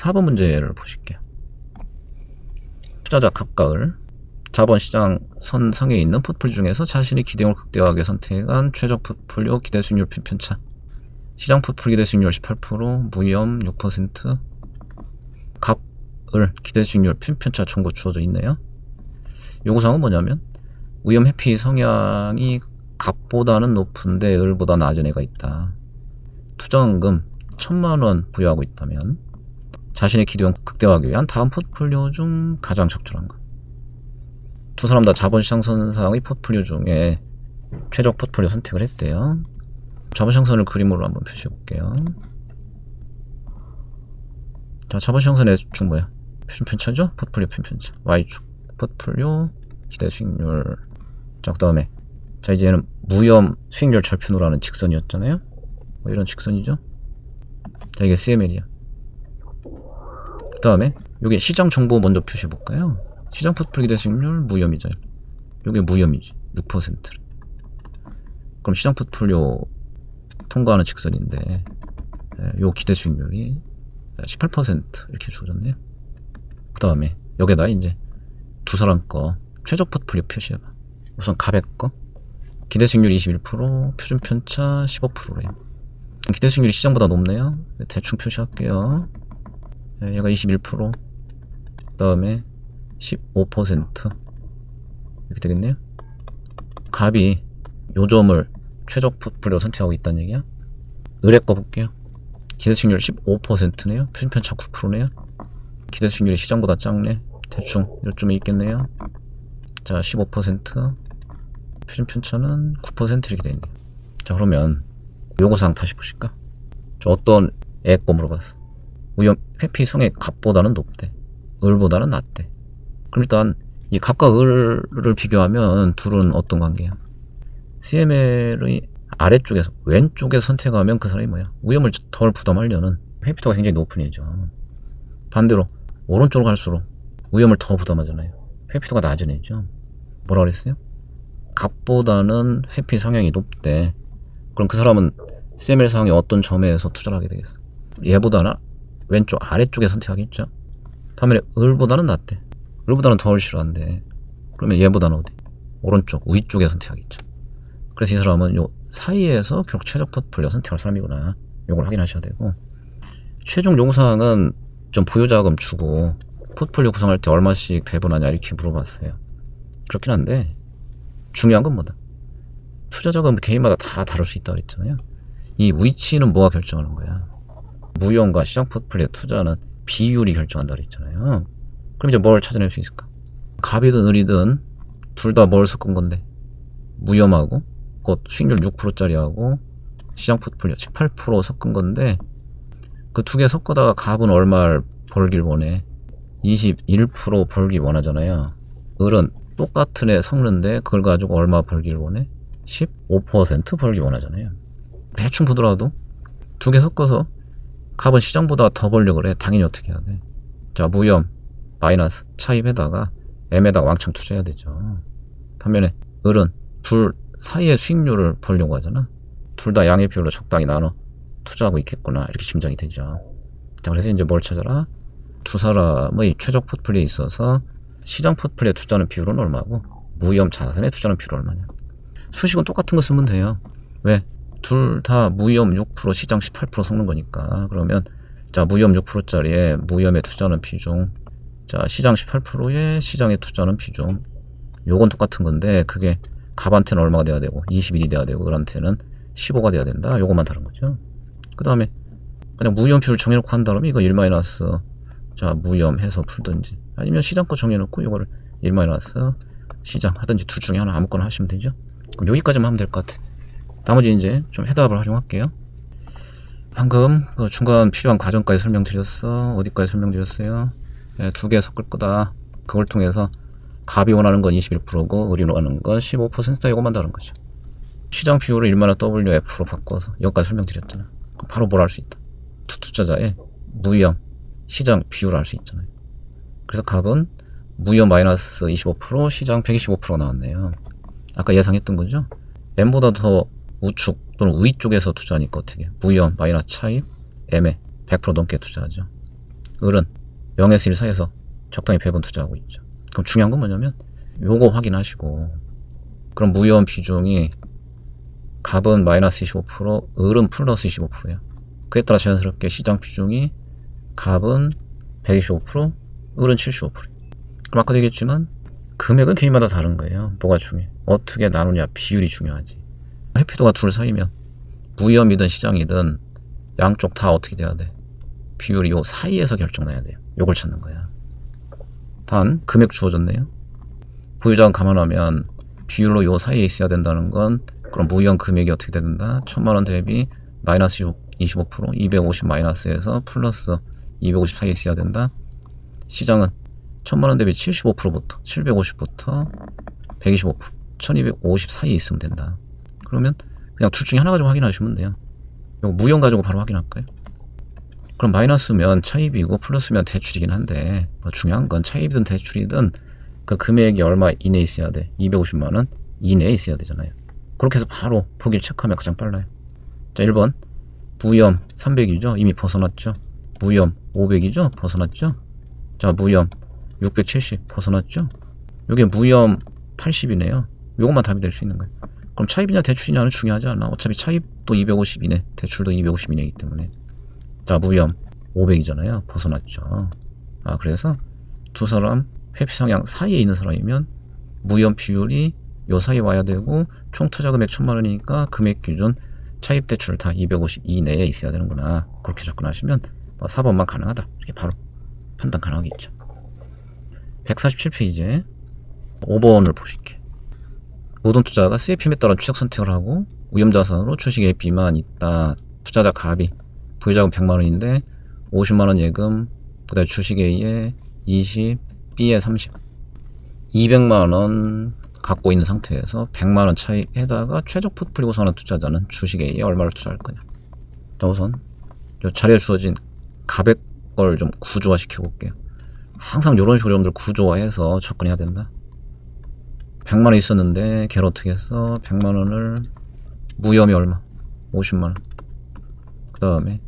4번 문제를 보실게요. 투자자 갑각을 자본시장 선상에 있는 포트폴리오 중에서 자신이 기대을 극대화하게 선택한 최적 포트폴리오 기대 수익률 편차 시장 포트폴리오 기대 수익률 18% 무위험 6% 갑을 기대 수익률 편차 청구 주어져 있네요. 요구사항은 뭐냐면 위험 회피 성향이 갑보다는 높은데 을보다 낮은 애가 있다. 투자원금 천만 원 부여하고 있다면 자신의 기대원 극대화하기 위한 다음 포트폴리오 중 가장 적절한 것. 두 사람 다 자본시장 선상의 포트폴리오 중에 최적 포트폴리오 선택을 했대요. 자본시장 선을 그림으로 한번 표시해 볼게요. 자, 자본시장 선의 중 뭐야? 편차죠? 포트폴리오 편차. Y축 포트폴리오 기대 수익률. 자, 그 다음에 자 이제는 무염 수익률 절편으로 하는 직선이었잖아요. 뭐 이런 직선이죠. 자 이게 CML이야. 그 다음에 요게 시장 정보 먼저 표시해 볼까요? 시장 포트폴리오 기대 수익률 무염이죠. 요게 무염이지 6%. 그럼 시장 포트폴리오 통과하는 직선인데 예, 요 기대 수익률이 18% 이렇게 주어졌네요. 그 다음에 여기다 이제 두 사람 거 최적 포트폴리오 표시해봐. 우선 가백 거 기대 수익률 21% 표준 편차 15%래요. 기대 수익률이 시장보다 높네요. 대충 표시할게요. 예, 얘가 21%. 그다음에 15% 이렇게 되겠네요. 갑이 요점을 최적 포트폴리오 선택하고 있다는 얘기야. 의뢰 거 볼게요. 기대 수익률 15%네요. 표준 편차 9%네요. 기대 수익률이 시장보다 작네. 대충 요쯤에 있겠네요. 자, 15% 표준 편차는 9% 이렇게 돼 있네요. 자, 그러면 요구사항 다시 보실까? 저 어떤 애 거 물어봤어. 위험 회피 성의 갑보다는 높대. 을보다는 낮대. 그럼 일단 이 갑과 을을 비교하면 둘은 어떤 관계야? CML의 아래쪽에서 왼쪽에서 선택하면 그 사람이 뭐야? 위험을 덜 부담하려는 회피도가 굉장히 높은 애죠. 반대로 오른쪽으로 갈수록 위험을 더 부담하잖아요. 회피도가 낮은 애죠. 뭐라 그랬어요? 갑보다는 회피 성향이 높대. 그럼 그 사람은 CML 상황의 어떤 점에서 투자를 하게 되겠어? 얘보다는 왼쪽 아래쪽에 선택하겠죠? 반면에 을보다는 낫대. 을보다는 덜 싫어한대. 그러면 얘보다는 어디? 오른쪽, 위쪽에 선택하겠죠. 그래서 이 사람은 요 사이에서 결국 최적 포트폴리오 선택할 사람이구나. 요걸 확인하셔야 되고. 최종 요구사항은 좀 부여자금 주고 포트폴리오 구성할 때 얼마씩 배분하냐 이렇게 물어봤어요. 그렇긴 한데 중요한 건 뭐다? 투자 자금 개인마다 다 다를 수 있다고 그랬잖아요. 이 위치는 뭐가 결정하는 거야? 무형과 시장 포트폴리오 투자는 비율이 결정한다 그랬잖아요. 그럼 이제 뭘 찾아낼 수 있을까? 갑이든 을이든 둘 다 뭘 섞은 건데 무염하고 곧 수익률 6%짜리하고 시장 포트폴리오 18% 섞은 건데 그 두 개 섞어다가 갑은 얼마를 벌길 원해? 21% 벌기 원하잖아요. 을은 똑같은 애 섞는데 그걸 가지고 얼마 벌길 원해? 15% 벌기 원하잖아요. 대충 보더라도 두 개 섞어서 갑은 시장보다 더 벌려고 그래. 당연히 어떻게 해야 돼? 자, 무염, 마이너스, 차입에다가 M에다가 왕창 투자해야 되죠. 반면에 을은 둘 사이의 수익률을 벌려고 하잖아. 둘 다 양의 비율로 적당히 나눠 투자하고 있겠구나. 이렇게 짐작이 되죠. 자, 그래서 이제 뭘 찾아라? 두 사람의 최적 포트폴리오에 있어서 시장 포트폴리오에 투자하는 비율은 얼마고 무위험 자산에 투자하는 비율은 얼마냐. 수식은 똑같은 거 쓰면 돼요. 왜? 둘 다 무위험 6% 시장 18% 섞는 거니까. 그러면 자 무위험 6%짜리에 무위험에 투자하는 비중 자 시장 18%에 시장에 투자하는 비중 요건 똑같은 건데 그게 갑한테는 얼마가 돼야 되고 21이 돼야 되고 을한테는 15가 돼야 된다. 요것만 다른 거죠. 그 다음에 그냥 무위험표를 정해놓고 한다면 이거 1 마이너스 자 무위험 해서 풀든지 아니면 시장 거 정해놓고 이거를 1 마이너스 시장 하든지 둘 중에 하나 아무거나 하시면 되죠. 그럼 여기까지만 하면 될 것 같아. 나머지 이제 좀 해답을 활용할게요. 방금 그 중간 필요한 과정까지 설명드렸어. 어디까지 설명드렸어요? 네, 두개 섞을 거다. 그걸 통해서 갑이 원하는 건 21%고 을이 원하는 건 15%다. 이것만 다른 거죠. 시장 비율을 1만원 WF로 바꿔서 여기까지 설명드렸잖아. 그럼 바로 뭘할수 있다. 투, 투자자의 무위험 시장 비율을 알 수 있잖아요. 그래서 갑은 무위험 마이너스 25% 시장 125%가 나왔네요. 아까 예상했던 거죠. M보다 더 우측 또는 위쪽에서 투자하니까 어떻게 무위험 마이너스 차입 M에 100% 넘게 투자하죠. 을은 0에서 1 사이에서 적당히 배분 투자하고 있죠. 그럼 중요한 건 뭐냐면 요거 확인하시고 그럼 무효원 비중이 갑은 마이너스 25%, 을은 플러스 25%야. 그에 따라 자연스럽게 시장 비중이 갑은 125%, 을은 75%. 그럼 아까도 얘기했지만 금액은 개인마다 다른 거예요. 뭐가 중요해? 어떻게 나누냐 비율이 중요하지. 해피도가 둘 사이면 무위험이든 시장이든 양쪽 다 어떻게 돼야 돼? 비율이 요 사이에서 결정나야 돼요. 요걸 찾는 거야. 단 금액 주어졌네요. 부유자금 감안하면 비율로 요 사이에 있어야 된다는 건 그럼 무위험 금액이 어떻게 된다? 천만 원 대비 마이너스 25%, 250 마이너스에서 플러스 250 사이에 있어야 된다. 시장은 천만 원 대비 75%부터 750부터 125%, 1250 사이에 있으면 된다. 그러면 그냥 둘 중에 하나 가지고 확인하시면 돼요. 이거 무형 가지고 바로 확인할까요? 그럼 마이너스면 차입이고 플러스면 대출이긴 한데 뭐 중요한 건 차입이든 대출이든 그 금액이 얼마 이내에 있어야 돼? 250만 원 이내에 있어야 되잖아요. 그렇게 해서 바로 포기를 체크하면 가장 빨라요. 자, 1번 무염 300이죠? 이미 벗어났죠? 무염 500이죠? 벗어났죠? 자, 무염 670 벗어났죠? 여기 무염 80이네요. 요것만 답이 될 수 있는 거예요. 그럼 차입이냐 대출이냐는 중요하지 않아. 어차피 차입도 250이네. 대출도 250이네기 때문에. 자, 무염 500이잖아요. 벗어났죠. 아, 그래서 두 사람 회피 성향 사이에 있는 사람이면 무염 비율이 요 사이에 와야 되고 총 투자 금액 천만 원이니까 금액 기준 차입 대출 다 250 이내에 있어야 되는구나. 그렇게 접근하시면 뭐 4번만 가능하다. 이렇게 바로 판단 가능하겠죠. 147페이지에 5번을 보실게. 모든 투자가 CFM에 따라 취약 선택을 하고 위험자산으로 주식 AP만 있다. 투자자 갑이 부유자금 100만 원인데 50만 원 예금, 그다음에 주식 A에 20, B에 30, 200만 원 갖고 있는 상태에서 100만 원 차이에다가 최적 포트폴리오 선언 투자자는 주식 A에 얼마를 투자할 거냐. 자 우선 요 자리에 주어진 갑의 걸좀 구조화 시켜 볼게요. 항상 이런 식으로 여러분들 구조화해서 접근해야 된다. 100만 원 있었는데 걔를 어떻게 했어? 100만 원을 무염이 얼마? 50만 원. 그 다음에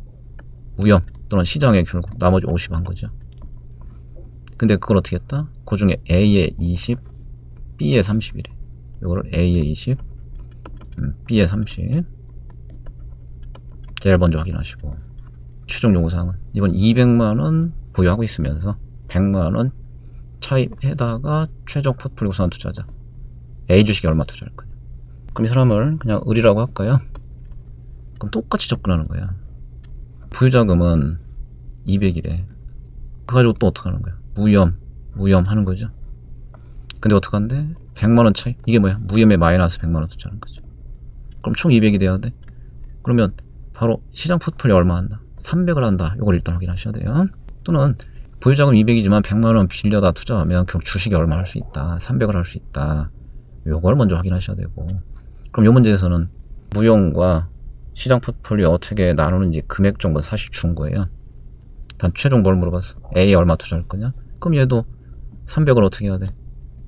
무염 또는 시장에 결국 나머지 50 한 거죠. 근데 그걸 어떻게 했다? 그 중에 A에 20, B에 30이래. 이거를 A에 20, 음, B에 30. 제일 먼저 확인하시고 최종 요구사항은 이건 200만 원 부여하고 있으면서 100만 원 차입에다가 최종 포트폴리오 산 투자자 A 주식에 얼마 투자할 거냐. 그럼 이 사람을 그냥 을이라고 할까요? 그럼 똑같이 접근하는 거야. 부유자금은 200이래. 그거 가지고 또 어떻게 하는 거야? 무염, 무염 하는 거죠. 근데 어떡한데? 100만 원 차이? 이게 뭐야? 무염에 마이너스 100만 원 투자하는 거죠. 그럼 총 200이 돼야 돼? 그러면 바로 시장 포트폴리오 얼마 한다? 300을 한다. 이걸 일단 확인하셔야 돼요. 또는 보유자금 200이지만 100만 원 빌려다 투자하면 결국 주식이 얼마 할 수 있다. 300을 할 수 있다. 요걸 먼저 확인하셔야 되고. 그럼 요 문제에서는 무용과 시장 포트폴리오 어떻게 나누는지 금액 정도 사실 준 거예요. 단 최종 뭘 물어봤어? A 얼마 투자할 거냐? 그럼 얘도 300을 어떻게 해야 돼?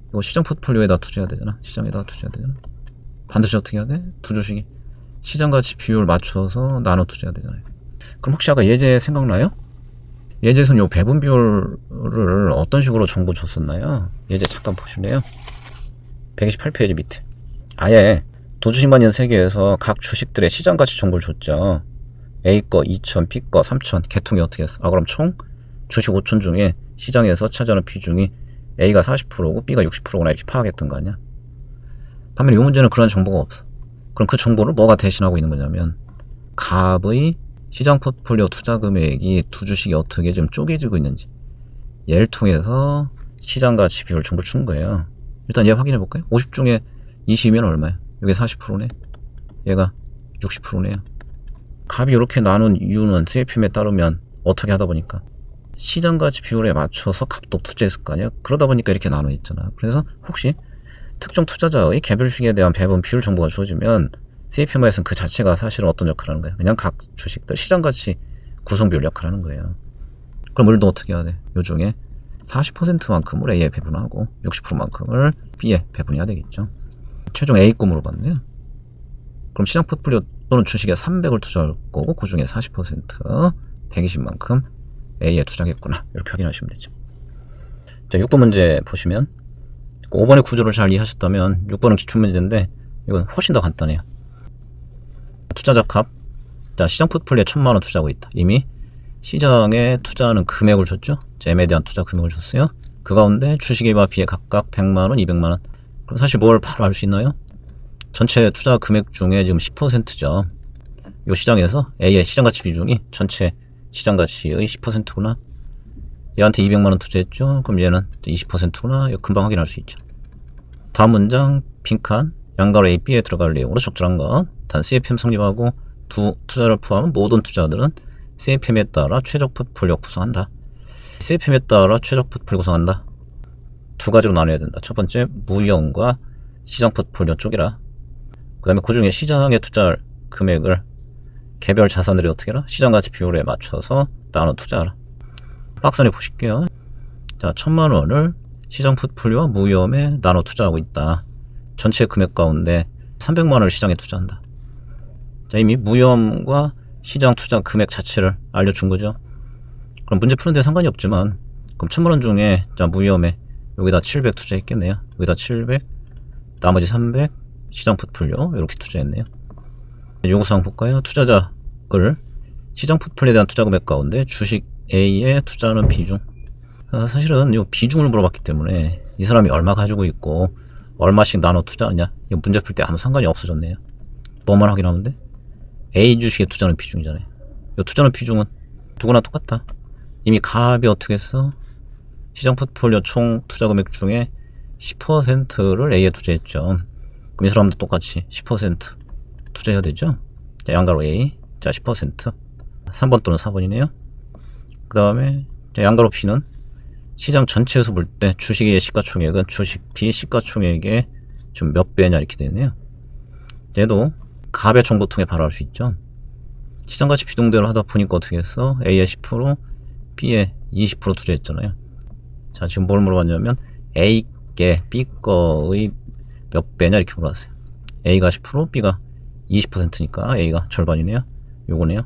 이거 시장 포트폴리오에다 투자해야 되잖아. 시장에다 투자해야 되잖아. 반드시 어떻게 해야 돼? 두 주식이 시장 가치 비율 맞춰서 나눠 투자해야 되잖아요. 그럼 혹시 아까 예제 생각나요? 예제에서는 요 배분 비율을 어떤 식으로 정보 줬었나요? 예제 잠깐 보실래요? 128페이지 밑에. 아예 두 주식만 있는 세계에서 각 주식들의 시장 가치 정보를 줬죠. A 거 2천, B 거 3천, 개통이 어떻게 했어? 아, 그럼 총 주식 5천 중에 시장에서 차지하는 비중이 A가 40%고 B가 60%구나 이렇게 파악했던 거 아니야? 반면에 이 문제는 그런 정보가 없어. 그럼 그 정보를 뭐가 대신하고 있는 거냐면 갑의 시장 포트폴리오 투자 금액이 두 주식이 어떻게 좀 쪼개지고 있는지 얘를 통해서 시장 가치 비율 정보 준 거예요. 일단 얘 확인해 볼까요? 50 중에 20이면 얼마야? 이게 40%네. 얘가 60%네요. 값이 이렇게 나눈 이유는 CFM에 따르면 어떻게 하다 보니까 시장 가치 비율에 맞춰서 값도 투자했을 거 아니야? 그러다 보니까 이렇게 나눠 있잖아. 그래서 혹시 특정 투자자의 개별 주식에 대한 배분 비율 정보가 주어지면 CFM에서는 그 자체가 사실은 어떤 역할을 하는 거야? 그냥 각 주식들 시장 가치 구성 비율 역할을 하는 거예요. 그럼 우리도 어떻게 해야 돼? 요 중에 40%만큼을 A에 배분하고 60%만큼을 B에 배분해야 되겠죠. 최종 A거 물어봤네요. 그럼 시장 포트폴리오 또는 주식에 300을 투자할 거고 그 중에 40% 120만큼 A에 투자했구나. 이렇게 확인하시면 되죠. 자, 6번 문제 보시면 5번의 구조를 잘 이해하셨다면 6번은 기출 문제인데 이건 훨씬 더 간단해요. 투자자 값. 자, 시장 포트폴리오에 천만 원 투자하고 있다. 이미 시장에 투자하는 금액을 줬죠. 자, M에 대한 투자 금액을 줬어요. 그 가운데 주식에와 비해 각각 100만 원, 200만 원. 그럼 사실 뭘 바로 알 수 있나요? 전체 투자 금액 중에 지금 10%죠. 이 시장에서 A의 시장 가치 비중이 전체 시장 가치의 10%구나. 얘한테 200만 원 투자했죠. 그럼 얘는 20%구나. 이거 금방 확인할 수 있죠. 다음 문장 빈칸 양가로 A, B에 들어갈 내용으로 적절한 것. 단 CFM 성립하고 두 투자를 포함한 모든 투자들은 CFM에 따라 최적 포트폴리오 구성한다. CFM에 따라 최적 포트폴리오 구성한다. 두 가지로 나눠야 된다. 첫 번째 무형과 시장 포트폴리오 쪽이라. 그 다음에 그 중에 시장에 투자할 금액을 개별 자산들이 어떻게 해라? 시장 가치 비율에 맞춰서 나눠 투자하라. 박스에 보실게요. 자, 천만 원을 시장 포트폴리오와 무위험에 나눠 투자하고 있다. 전체 금액 가운데 300만 원을 시장에 투자한다. 자, 이미 무위험과 시장 투자 금액 자체를 알려준 거죠. 그럼 문제 푸는 데 상관이 없지만, 그럼 천만 원 중에 자 무위험에 여기다 700 투자했겠네요. 여기다 700, 나머지 300 시장 포트폴리오 이렇게 투자했네요. 요구사항 볼까요? 투자자를 시장 포트폴리오에 대한 투자 금액 가운데 주식 A에 투자하는 비중. 아, 사실은 이 비중을 물어봤기 때문에 이 사람이 얼마 가지고 있고 얼마씩 나눠 투자하냐 이거 문제 풀 때 아무 상관이 없어졌네요. 뭐만 확인하면 돼? A 주식에 투자하는 비중이잖아요. 이 투자하는 비중은 누구나 똑같다. 이미 갑이 어떻게 했어? 시장 포트폴리오 총 투자 금액 중에 10%를 A에 투자했죠. 그럼 이 사람도 똑같이 10% 투자해야 되죠. 자, 양가로 A. 자, 10%. 3번 또는 4번이네요. 그 다음에 양가로 B는 시장 전체에서 볼 때 주식의 시가총액은 주식 B 시가총액의 좀 몇 배냐 이렇게 되네요. 얘도 갑의 정보통에 바로 알수 있죠. 시장가치 비동대로 하다 보니까 어떻게 했어? A에 10%, B에 20% 투자했잖아요. 자, 지금 뭘 물어봤냐면 A께 B 거의 몇 배냐 이렇게 물어봤어요. A가 10%, B가 20%니까 A가 절반이네요. 요거네요.